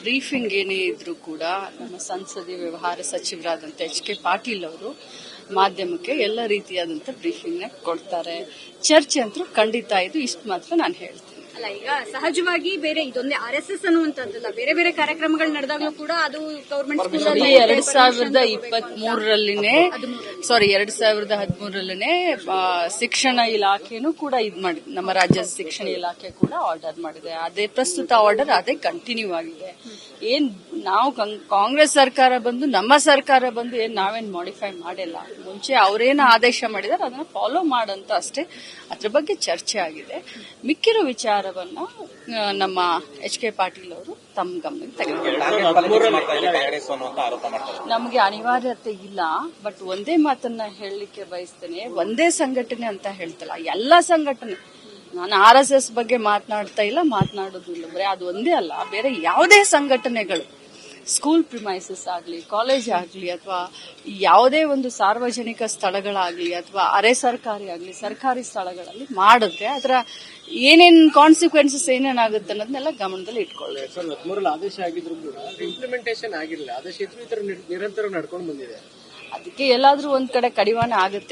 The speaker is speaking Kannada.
ಬ್ರೀಫಿಂಗ್ ಏನೇ ಇದ್ರೂ ಕೂಡ ನಮ್ಮ ಸಂಸದೀಯ ವ್ಯವಹಾರ ಸಚಿವರಾದಂಥ ಎಚ್ ಕೆ ಪಾಟೀಲ್ ಅವರು ಮಾಧ್ಯಮಕ್ಕೆ ಎಲ್ಲ ರೀತಿಯಾದಂಥ ಬ್ರೀಫಿಂಗ್ನ ಕೊಡ್ತಾರೆ. ಚರ್ಚೆ ಅಂತೂ ಖಂಡಿತ ಇದು ಇಷ್ಟು ಮಾತ್ರ ನಾನು ಹೇಳ್ತೀನಿ. ಅಲ್ಲ ಈಗ ಸಹಜವಾಗಿ ಬೇರೆ ಇದೊಂದೇ ಆರ್ ಎಸ್ ಎಸ್ ಅನ್ನುವಂಥದ್ದಲ್ಲ. ಬೇರೆ ಬೇರೆ ಕಾರ್ಯಕ್ರಮಗಳು ನಡೆದಾಗ್ಲೂ ಕೂಡ ಅದು ಗೌರ್ಮೆಂಟ್ ಸ್ಕೂಲ್ ಎರಡ್ ಸಾವಿರದ ಇಪ್ಪತ್ತ್ ಮೂರರಲ್ಲಿನೇ ಸಾರಿ ಎರಡ್ ಸಾವಿರದ ಹದಿಮೂರರಲ್ಲಿನೇ ಶಿಕ್ಷಣ ಇಲಾಖೆನೂ ಕೂಡ ಇದ್ ಮಾಡಿದೆ ನಮ್ಮ ರಾಜ್ಯದ ಶಿಕ್ಷಣ ಇಲಾಖೆ ಕೂಡ ಆರ್ಡರ್ ಮಾಡಿದೆ. ಅದೇ ಪ್ರಸ್ತುತ ಆರ್ಡರ್ ಅದೇ ಕಂಟಿನ್ಯೂ ಆಗಿದೆ. ಏನ್ ನಾವು ಕಾಂಗ್ರೆಸ್ ಸರ್ಕಾರ ಬಂದು ನಮ್ಮ ಸರ್ಕಾರ ಬಂದು ಏನ್ ನಾವೇನ್ ಮಾಡಿಫೈ ಮಾಡಿಲ್ಲ. ಮುಂಚೆ ಅವ್ರೇನು ಆದೇಶ ಮಾಡಿದಾರೆ ಅದನ್ನ ಫಾಲೋ ಮಾಡಂತ ಅಷ್ಟೇ. ಅದ್ರ ಬಗ್ಗೆ ಚರ್ಚೆ ಆಗಿದೆ. ಮಿಕ್ಕಿರೋ ವಿಚಾರವನ್ನ ನಮ್ಮ ಎಚ್ ಕೆ ಪಾಟೀಲ್ ಅವರು ತಮ್ಮ ಗಮನಕ್ಕೆ ನಮಗೆ ಅನಿವಾರ್ಯತೆ ಇಲ್ಲ ಬಟ್ ಒಂದೇ ಮಾತನ್ನ ಹೇಳಲಿಕ್ಕೆ ಬಯಸ್ತೇನೆ ಒಂದೇ ಸಂಘಟನೆ ಅಂತ ಹೇಳ್ತಲ್ಲ ಎಲ್ಲ ಸಂಘಟನೆ. ನಾನು ಆರ್ ಎಸ್ ಎಸ್ ಬಗ್ಗೆ ಮಾತನಾಡ್ತಾ ಇಲ್ಲ ಮಾತನಾಡೋದು ಇಲ್ಲ ಬರೀ ಅದು ಒಂದೇ ಅಲ್ಲ ಬೇರೆ ಯಾವುದೇ ಸಂಘಟನೆಗಳು. ಸ್ಕೂಲ್ ಪ್ರಿಮೈಸಸ್ ಆಗಲಿ ಕಾಲೇಜ್ ಆಗಲಿ ಅಥವಾ ಯಾವುದೇ ಒಂದು ಸಾರ್ವಜನಿಕ ಸ್ಥಳಗಳಾಗಲಿ ಅಥವಾ ಅರೆ ಸರ್ಕಾರಿ ಆಗಲಿ ಸರ್ಕಾರಿ ಸ್ಥಳಗಳಲ್ಲಿ ಮಾಡುತ್ತೆ ಅದರ ಏನೇನು ಕಾನ್ಸಿಕ್ವೆನ್ಸಸ್ ಏನೇನಾಗುತ್ತೆ ಅನ್ನೋದನ್ನೆಲ್ಲ ಗಮನದಲ್ಲಿ ಇಟ್ಕೊಳ್ಳಿ ಸರ್ ಹದಿಮೂರಲ್ಲಿ ಆದೇಶ ಆಗಿದ್ರು ಕೂಡ ಇಂಪ್ಲಿಮೆಂಟೇಷನ್ ಆಗಿರಲಿಲ್ಲ. ಆದೇಶ ನಿರಂತರ ನಡ್ಕೊಂಡು ಬಂದಿದೆ. ಅದಕ್ಕೆ ಎಲ್ಲಾದರೂ ಒಂದು ಕಡೆ ಕಡಿವಾಣ ಆಗುತ್ತೆ.